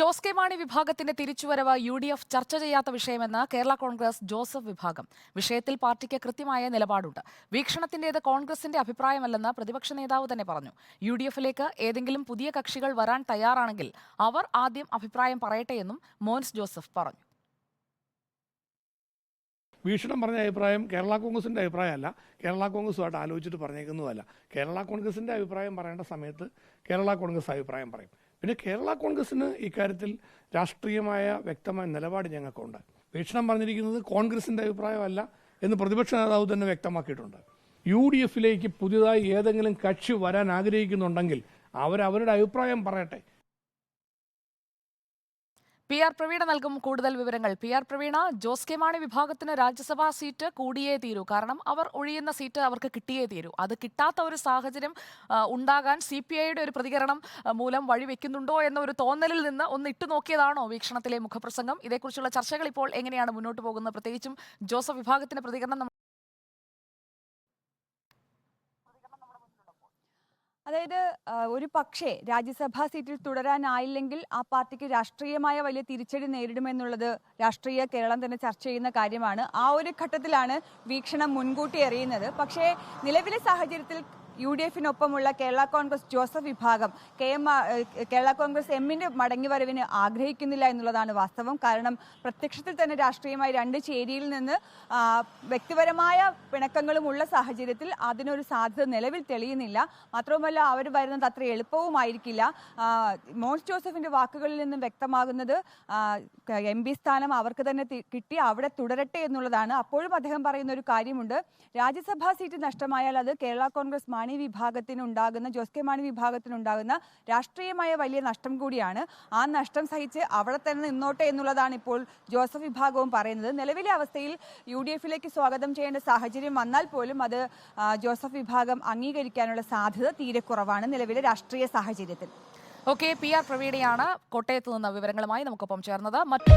Jose K Mani വിഭാഗത്തിന്റെ തിരിച്ചുവരവ് U D F ചർച്ച ചെയ്യാത്ത വിഷയമെന്ന് കേരള കോൺഗ്രസ് ജോസഫ് വിഭാഗം. വിഷയത്തിൽ പാർട്ടിക്ക് കൃത്യമായ നിലപാടുണ്ട്. വീക്ഷണത്തിന്റേത് കോൺഗ്രസിന്റെ അഭിപ്രായമല്ലെന്ന് പ്രതിപക്ഷ നേതാവ് തന്നെ പറഞ്ഞു. യു ഡി എഫിലേക്ക് ഏതെങ്കിലും പുതിയ കക്ഷികൾ വരാൻ തയ്യാറാണെങ്കിൽ അവർ ആദ്യം അഭിപ്രായം പറയട്ടെയെന്നും മോൻസ് ജോസഫ് പറഞ്ഞു. വീക്ഷണം പറഞ്ഞ അഭിപ്രായം കേരള കോൺഗ്രസിന്റെ അഭിപ്രായമല്ല. കേരള കോൺഗ്രസുമായിട്ട് ആലോചിച്ചിട്ട് പറഞ്ഞേക്കുന്നതല്ല. കേരള കോൺഗ്രസിന്റെ അഭിപ്രായം പറയേണ്ട സമയത്ത് കേരള കോൺഗ്രസ് അഭിപ്രായം പറയും. പിന്നെ കേരള കോൺഗ്രസിന് ഇക്കാര്യത്തിൽ രാഷ്ട്രീയമായ വ്യക്തമായ നിലപാട് ഞങ്ങൾക്കുണ്ട്. വീക്ഷണം പറഞ്ഞിരിക്കുന്നത് കോൺഗ്രസിന്റെ അഭിപ്രായമല്ല എന്ന് പ്രതിപക്ഷ നേതാവ് തന്നെ വ്യക്തമാക്കിയിട്ടുണ്ട്. യു ഡി എഫിലേക്ക് പുതിയതായി ഏതെങ്കിലും കക്ഷി വരാൻ ആഗ്രഹിക്കുന്നുണ്ടെങ്കിൽ അവരവരുടെ അഭിപ്രായം പറയട്ടെ. പി ആർ പ്രവീണ നൽകും കൂടുതൽ വിവരങ്ങൾ. P R Praveena Jose K Mani വിഭാഗത്തിന് രാജ്യസഭാ സീറ്റ് കൂടിയേ തീരൂ. കാരണം അവർ ഒഴിയുന്ന സീറ്റ് അവർക്ക് കിട്ടിയേ തീരൂ. അത് കിട്ടാത്ത ഒരു സാഹചര്യം ഉണ്ടാകാൻ സി പി ഐയുടെ ഒരു പ്രതികരണം മൂലം വഴിവെക്കുന്നുണ്ടോ എന്ന ഒരു തോന്നലിൽ നിന്ന് ഒന്ന് ഇട്ടു നോക്കിയതാണോ വീക്ഷണത്തിലെ മുഖപ്രസംഗം. ഇതേക്കുറിച്ചുള്ള ചർച്ചകൾ ഇപ്പോൾ എങ്ങനെയാണ് മുന്നോട്ട് പോകുന്നത്? പ്രത്യേകിച്ചും ജോസഫ് വിഭാഗത്തിന്റെ പ്രതികരണം അതായത് ഒരു പക്ഷേ രാജ്യസഭാ സീറ്റിൽ തുടരാനായില്ലെങ്കിൽ ആ പാർട്ടിക്ക് രാഷ്ട്രീയമായ വലിയ തിരിച്ചടി നേരിടുമെന്നുള്ളത് രാഷ്ട്രീയ കേരളം തന്നെ ചർച്ച ചെയ്യുന്ന കാര്യമാണ്. ആ ഒരു ഘട്ടത്തിലാണ് വീക്ഷണം മുൻകൂട്ടി അറിയുന്നത് പക്ഷേ നിലവിലെ സാഹചര്യത്തിൽ യു ഡി എഫിനൊപ്പമുള്ള കേരള കോൺഗ്രസ് ജോസഫ് വിഭാഗം കെ എം കേരള കോൺഗ്രസ് എമ്മിന്റെ മടങ്ങിവരവിന് ആഗ്രഹിക്കുന്നില്ല എന്നുള്ളതാണ് വാസ്തവം. കാരണം പ്രത്യക്ഷത്തിൽ തന്നെ രാഷ്ട്രീയമായി രണ്ട് ചേരിയിൽ നിന്ന് വ്യക്തിപരമായ പിണക്കങ്ങളും ഉള്ള സാഹചര്യത്തിൽ അതിനൊരു സാധ്യത നിലവിൽ തെളിയുന്നില്ല. മാത്രവുമല്ല അവർ വരുന്നത് അത്ര എളുപ്പവുമായിരിക്കില്ല. മോൻസ് ജോസഫിന്റെ വാക്കുകളിൽ നിന്നും വ്യക്തമാകുന്നത് എം പി സ്ഥാനം അവർക്ക് തന്നെ കിട്ടി അവിടെ തുടരട്ടെ എന്നുള്ളതാണ്. അപ്പോഴും അദ്ദേഹം പറയുന്ന ഒരു കാര്യമുണ്ട്. രാജ്യസഭാ സീറ്റ് നഷ്ടമായാൽ അത് കേരള കോൺഗ്രസ് മാണി വിഭാഗത്തിനുണ്ടാകുന്ന ജോസ് കെ മാണി വിഭാഗത്തിനുണ്ടാകുന്ന രാഷ്ട്രീയമായ വലിയ നഷ്ടം കൂടിയാണ്. ആ നഷ്ടം സഹിച്ച് അവിടെ തന്നെ നിന്നോട്ടെ എന്നുള്ളതാണ് ഇപ്പോൾ ജോസഫ് വിഭാഗവും പറയുന്നത്. നിലവിലെ അവസ്ഥയിൽ യു ഡി എഫിലേക്ക് സ്വാഗതം ചെയ്യേണ്ട സാഹചര്യം വന്നാൽ പോലും അത് ജോസഫ് വിഭാഗം അംഗീകരിക്കാനുള്ള സാധ്യത തീരെ കുറവാണ് നിലവിലെ രാഷ്ട്രീയ സാഹചര്യത്തിൽ. ഓക്കെ പി ആർ പ്രവീണയാണ് കോട്ടയത്ത് നിന്ന് വിവരങ്ങളുമായി നമുക്കൊപ്പം ചേർന്നത്. മറ്റു